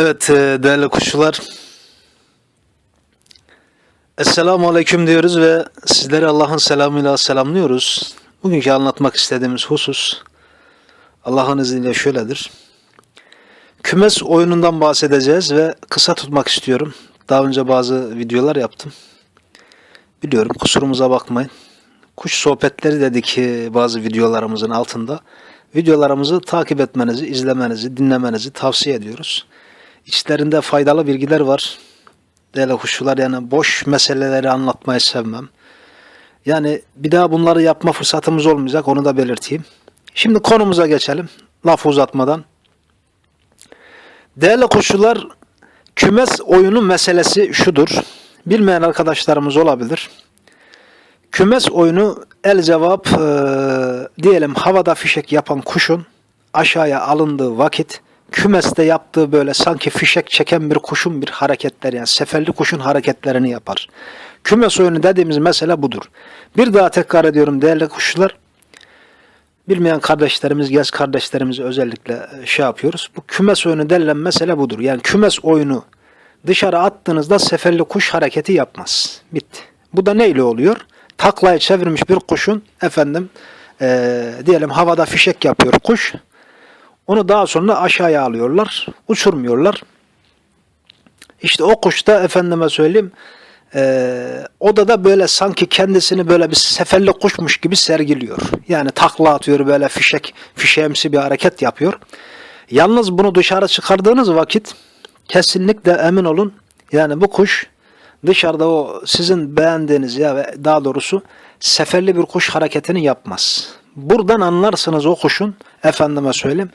Evet e, değerli kuşçular. Esselamu Aleyküm diyoruz ve sizleri Allah'ın selamıyla selamlıyoruz. Bugünkü anlatmak istediğimiz husus Allah'ın izniyle şöyledir. Kümes oyunundan bahsedeceğiz ve kısa tutmak istiyorum. Daha önce bazı videolar yaptım. Biliyorum kusurumuza bakmayın. Kuş sohbetleri dedik bazı videolarımızın altında. Videolarımızı takip etmenizi, izlemenizi, dinlemenizi tavsiye ediyoruz. İçlerinde faydalı bilgiler var. Değerli kuşçular yani boş meseleleri anlatmayı sevmem. Yani bir daha bunları yapma fırsatımız olmayacak onu da belirteyim. Şimdi konumuza geçelim. Lafı uzatmadan. Değerli kuşçular kümes oyunu meselesi şudur. Bilmeyen arkadaşlarımız olabilir. Kümes oyunu el cevap eee, diyelim havada fişek yapan kuşun aşağıya alındığı vakit kümeste yaptığı böyle sanki fişek çeken bir kuşun bir hareketler yani seferli kuşun hareketlerini yapar. Kümes oyunu dediğimiz mesele budur. Bir daha tekrar ediyorum değerli kuşlar. Bilmeyen kardeşlerimiz, gez kardeşlerimizi özellikle şey yapıyoruz. Bu kümes oyunu denilen mesele budur. Yani kümes oyunu dışarı attığınızda seferli kuş hareketi yapmaz. Bitti. Bu da neyle oluyor? Taklayı çevirmiş bir kuşun efendim eee, diyelim havada fişek yapıyor kuş. Onu daha sonra aşağıya alıyorlar. Uçurmuyorlar. İşte o kuş da efendime söyleyeyim eee odada böyle sanki kendisini böyle bir seferli kuşmuş gibi sergiliyor. Yani takla atıyor böyle fişek, fişeğimsi bir hareket yapıyor. Yalnız bunu dışarı çıkardığınız vakit kesinlikle emin olun yani bu kuş dışarıda o sizin beğendiğiniz ya ve daha doğrusu seferli bir kuş hareketini yapmaz. Buradan anlarsınız o kuşun efendime söyleyeyim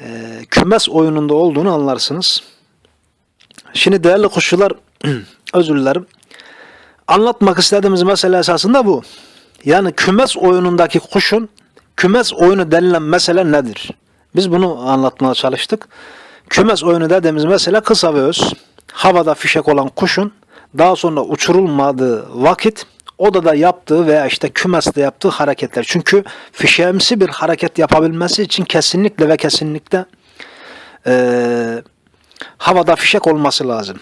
e, kümes oyununda olduğunu anlarsınız. Şimdi değerli kuşçular özür dilerim. Anlatmak istediğimiz mesele esasında bu. Yani kümes oyunundaki kuşun kümes oyunu denilen mesele nedir? Biz bunu anlatmaya çalıştık. Kümes oyunu dediğimiz mesele kısa ve öz. Havada fişek olan kuşun daha sonra uçurulmadığı vakit odada yaptığı veya işte kümeste yaptığı hareketler. Çünkü fişeğimsi bir hareket yapabilmesi için kesinlikle ve kesinlikle eee, havada fişek olması lazım.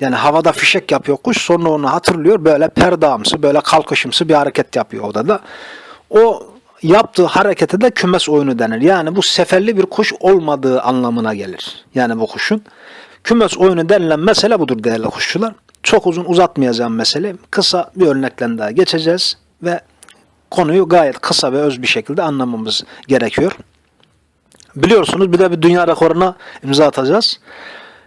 Yani havada fişek yapıyor kuş sonra onu hatırlıyor böyle perdamsı böyle kalkışımsı bir hareket yapıyor odada. O yaptığı harekete de kümes oyunu denir. Yani bu seferli bir kuş olmadığı anlamına gelir. Yani bu kuşun. Kümes oyunu denilen mesele budur değerli kuşçular. Çok uzun uzatmayacağım mesele. Kısa bir örnekle daha geçeceğiz ve konuyu gayet kısa ve öz bir şekilde anlamamız gerekiyor. Biliyorsunuz bir de bir dünya rekoruna imza atacağız.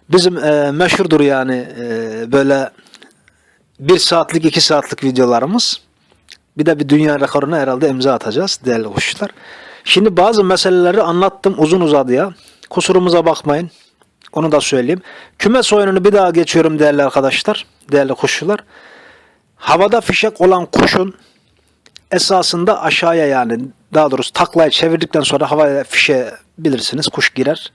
Bizim e, meşhurdur yani e, böyle bir saatlik iki saatlik videolarımız. Bir de bir dünya rekoruna herhalde imza atacağız değerli kuşlar. Şimdi bazı meseleleri anlattım uzun uzadıya. Kusurumuza bakmayın. Onu da söyleyeyim. Kümes oyununu bir daha geçiyorum değerli arkadaşlar. Değerli kuşçular. Havada fişek olan kuşun esasında aşağıya yani daha doğrusu taklayı çevirdikten sonra havaya fişe bilirsiniz kuş girer.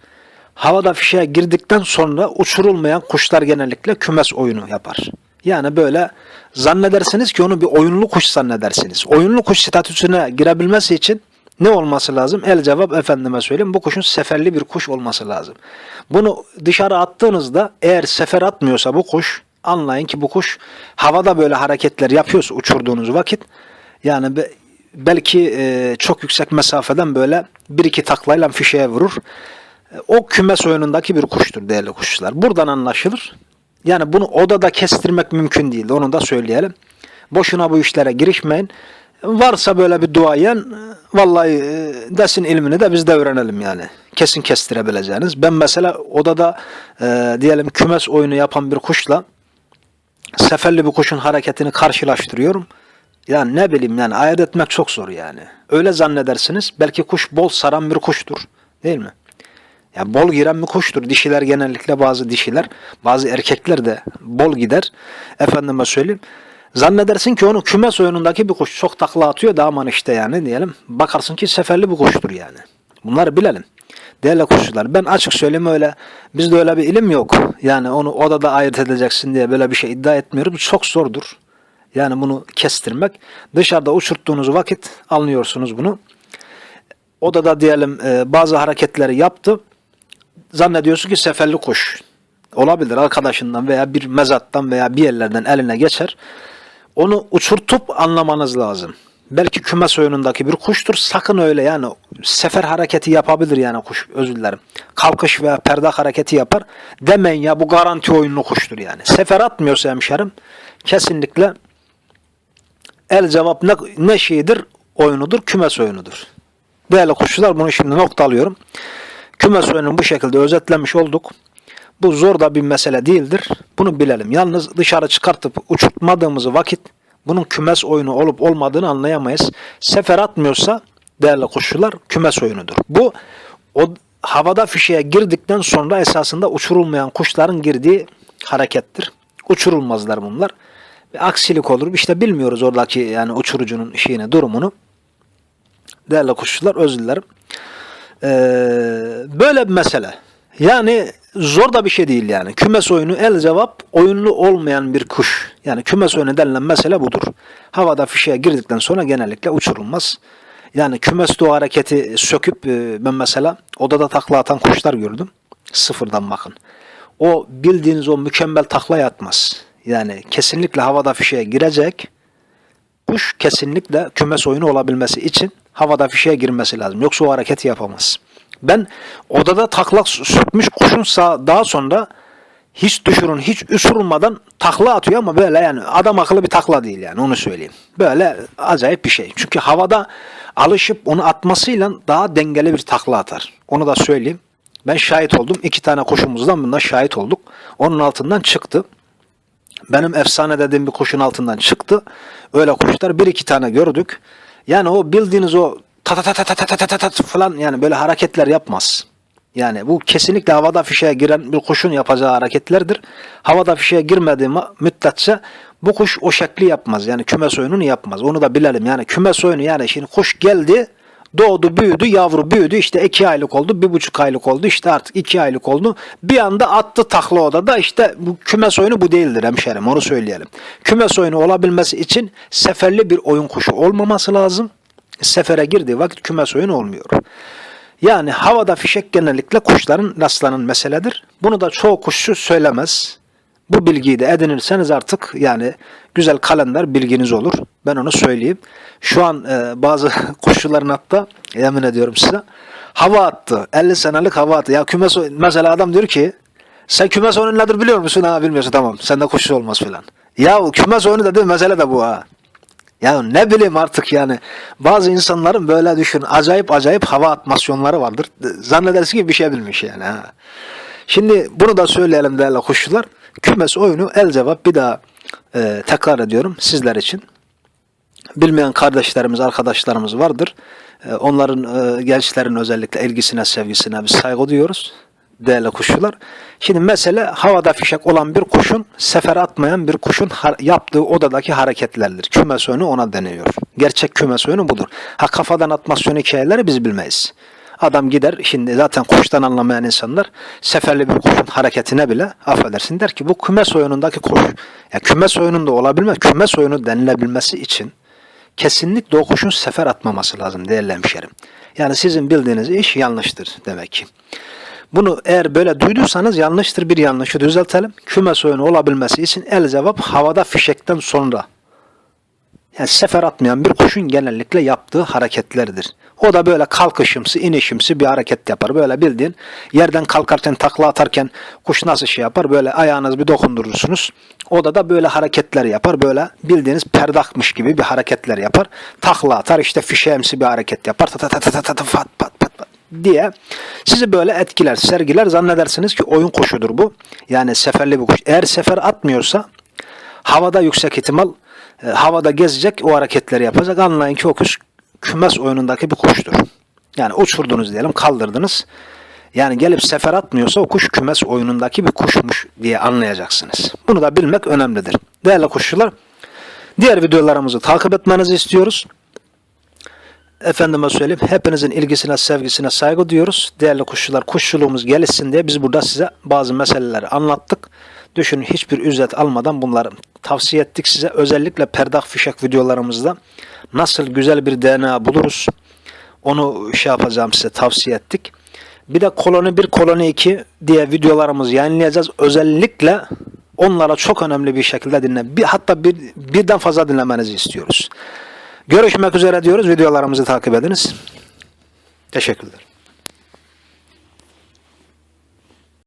Havada fişeğe girdikten sonra uçurulmayan kuşlar genellikle kümes oyunu yapar. Yani böyle zannedersiniz ki onu bir oyunlu kuş zannedersiniz. Oyunlu kuş statüsüne girebilmesi için ne olması lazım? El cevap efendime söyleyeyim bu kuşun seferli bir kuş olması lazım. Bunu dışarı attığınızda eğer sefer atmıyorsa bu kuş anlayın ki bu kuş havada böyle hareketler yapıyorsa uçurduğunuz vakit yani be- belki e, çok yüksek mesafeden böyle bir iki taklayla fişeğe vurur. E, O kümes oyunundaki bir kuştur değerli kuşlar. Buradan anlaşılır. Yani bunu odada kestirmek mümkün değil. Onu da söyleyelim. Boşuna bu işlere girişmeyin. Varsa böyle bir duayen vallahi e, desin ilmini de biz de öğrenelim yani. Kesin kestirebileceğiniz. Ben mesela odada e, diyelim kümes oyunu yapan bir kuşla seferli bir kuşun hareketini karşılaştırıyorum. Yani ne bileyim yani ayırt etmek çok zor yani. Öyle zannedersiniz. Belki kuş bol saran bir kuştur. Değil mi? Ya bol giren bir kuştur. Dişiler genellikle bazı dişiler, bazı erkekler de bol gider. Efendime söyleyeyim. Zannedersin ki onu kümes oyunundaki bir kuş çok takla atıyor da aman işte yani diyelim. Bakarsın ki seferli bir kuştur yani. Bunları bilelim. Değerli kuşçular ben açık söyleyeyim öyle bizde öyle bir ilim yok. Yani onu odada ayırt edeceksin diye böyle bir şey iddia etmiyorum. Bu çok zordur. Yani bunu kestirmek. Dışarıda uçurttuğunuz vakit anlıyorsunuz bunu. Odada diyelim e, bazı hareketleri yaptı. Zannediyorsun ki seferli kuş. olabilir arkadaşından veya bir mezattan veya bir yerlerden eline geçer. Onu uçurtup anlamanız lazım. Belki kümes oyunundaki bir kuştur. Sakın öyle yani sefer hareketi yapabilir yani kuş özür dilerim. Kalkış veya perdak hareketi yapar. Demeyin ya bu garanti oyunlu kuştur yani. Sefer atmıyorsa hemşerim kesinlikle el cevap ne, ne şeyidir? Oyunudur, kümes oyunudur. Değerli kuşçular bunu şimdi noktalıyorum. Kümes oyununu bu şekilde özetlemiş olduk. Bu zor da bir mesele değildir. Bunu bilelim. Yalnız dışarı çıkartıp uçurtmadığımız vakit bunun kümes oyunu olup olmadığını anlayamayız. Sefer atmıyorsa değerli kuşçular kümes oyunudur. Bu o havada fişeğe girdikten sonra esasında uçurulmayan kuşların girdiği harekettir. Uçurulmazlar bunlar. Bir aksilik olur. İşte bilmiyoruz oradaki yani uçurucunun şeyini, durumunu. Değerli kuşçular özür dilerim. Ee, böyle bir mesele. Yani zor da bir şey değil yani. Kümes oyunu el cevap oyunlu olmayan bir kuş. Yani kümes oyunu denilen mesele budur. Havada fişeğe girdikten sonra genellikle uçurulmaz. Yani kümes o hareketi söküp e, ben mesela odada takla atan kuşlar gördüm. Sıfırdan bakın. O bildiğiniz o mükemmel takla yatmaz. Yani kesinlikle havada fişeğe girecek. Kuş kesinlikle kümes oyunu olabilmesi için havada fişeğe girmesi lazım. Yoksa o hareketi yapamaz. Ben odada taklak sökmüş kuşun daha sonra hiç düşürün, hiç uçurulmadan takla atıyor ama böyle yani adam akıllı bir takla değil yani onu söyleyeyim. Böyle acayip bir şey. Çünkü havada alışıp onu atmasıyla daha dengeli bir takla atar. Onu da söyleyeyim. Ben şahit oldum. İki tane kuşumuzdan bundan şahit olduk. Onun altından çıktı. Benim efsane dediğim bir kuşun altından çıktı. Öyle kuşlar bir iki tane gördük. Yani o bildiğiniz o ta ta ta ta ta ta ta ta ta falan yani böyle hareketler yapmaz. Yani bu kesinlikle havada fişeğe giren bir kuşun yapacağı hareketlerdir. Havada fişeğe girmediği müddetçe bu kuş o şekli yapmaz. Yani kümes oyununu yapmaz. Onu da bilelim. Yani kümes oyunu yani şimdi kuş geldi doğdu büyüdü yavru büyüdü işte iki aylık oldu bir buçuk aylık oldu işte artık iki aylık oldu bir anda attı takla odada işte bu kümes oyunu bu değildir hemşerim onu söyleyelim. Kümes oyunu olabilmesi için seferli bir oyun kuşu olmaması lazım. Sefere girdiği vakit kümes oyunu olmuyor. Yani havada fişek genellikle kuşların rastlanan meseledir. Bunu da çoğu kuşçu söylemez. Bu bilgiyi de edinirseniz artık yani güzel kalender bilginiz olur. Ben onu söyleyeyim. Şu an e, bazı kuşçuların hatta yemin ediyorum size hava attı. 50 senelik hava attı. Ya kümes mesela adam diyor ki sen kümes oyunu nedir biliyor musun? Ha bilmiyorsun tamam. Sen de kuşçu olmaz filan. Ya kümes oyunu dedi mesele de bu ha. Ya ne bileyim artık yani bazı insanların böyle düşün acayip acayip hava atmasyonları vardır. Zannedersin ki bir şey bilmiş yani. Ha. Şimdi bunu da söyleyelim değerli kuşçular. Kümes oyunu el cevap bir daha e, tekrar ediyorum sizler için. Bilmeyen kardeşlerimiz, arkadaşlarımız vardır. E, onların e, gençlerin özellikle ilgisine, sevgisine biz saygı duyuyoruz değerli kuşçular. Şimdi mesele havada fişek olan bir kuşun sefer atmayan bir kuşun yaptığı odadaki hareketlerdir. Kümes oyunu ona deniyor. Gerçek kümes oyunu budur. Ha kafadan atmasyon hikayeleri biz bilmeyiz. Adam gider şimdi zaten kuştan anlamayan insanlar seferli bir kuşun hareketine bile affedersin der ki bu kümes oyunundaki kuş. Ya kümes oyununda olabilme, kümes oyunu denilebilmesi için kesinlikle o kuşun sefer atmaması lazım değerli hemşerim. Yani sizin bildiğiniz iş yanlıştır demek ki. Bunu eğer böyle duyduysanız yanlıştır bir yanlışı düzeltelim. Kümes oyunu olabilmesi için el cevap havada fişekten sonra. Yani sefer atmayan bir kuşun genellikle yaptığı hareketlerdir. O da böyle kalkışımsı, inişimsi bir hareket yapar. Böyle bildiğin yerden kalkarken, takla atarken kuş nasıl şey yapar? Böyle ayağınız bir dokundurursunuz. O da da böyle hareketler yapar. Böyle bildiğiniz perdakmış gibi bir hareketler yapar. Takla atar, işte fişeğimsi bir hareket yapar. Ta ta ta ta ta ta pat pat pat pat diye sizi böyle etkiler, sergiler. Zannedersiniz ki oyun kuşudur bu. Yani seferli bir kuş. Eğer sefer atmıyorsa havada yüksek ihtimal e, havada gezecek, o hareketleri yapacak. Anlayın ki o kuş kümes oyunundaki bir kuştur. Yani uçurdunuz diyelim, kaldırdınız. Yani gelip sefer atmıyorsa o kuş kümes oyunundaki bir kuşmuş diye anlayacaksınız. Bunu da bilmek önemlidir. Değerli kuşçular, diğer videolarımızı takip etmenizi istiyoruz. Efendime söyleyeyim, hepinizin ilgisine, sevgisine saygı duyuyoruz. Değerli kuşçular, kuşçuluğumuz gelişsin diye biz burada size bazı meseleleri anlattık. Düşünün hiçbir ücret almadan bunları tavsiye ettik size. Özellikle perdak fişek videolarımızda nasıl güzel bir DNA buluruz onu şey yapacağım size tavsiye ettik. Bir de koloni 1, koloni 2 diye videolarımızı yayınlayacağız. Özellikle onlara çok önemli bir şekilde dinle. Bir, hatta bir, birden fazla dinlemenizi istiyoruz. Görüşmek üzere diyoruz. Videolarımızı takip ediniz. Teşekkürler.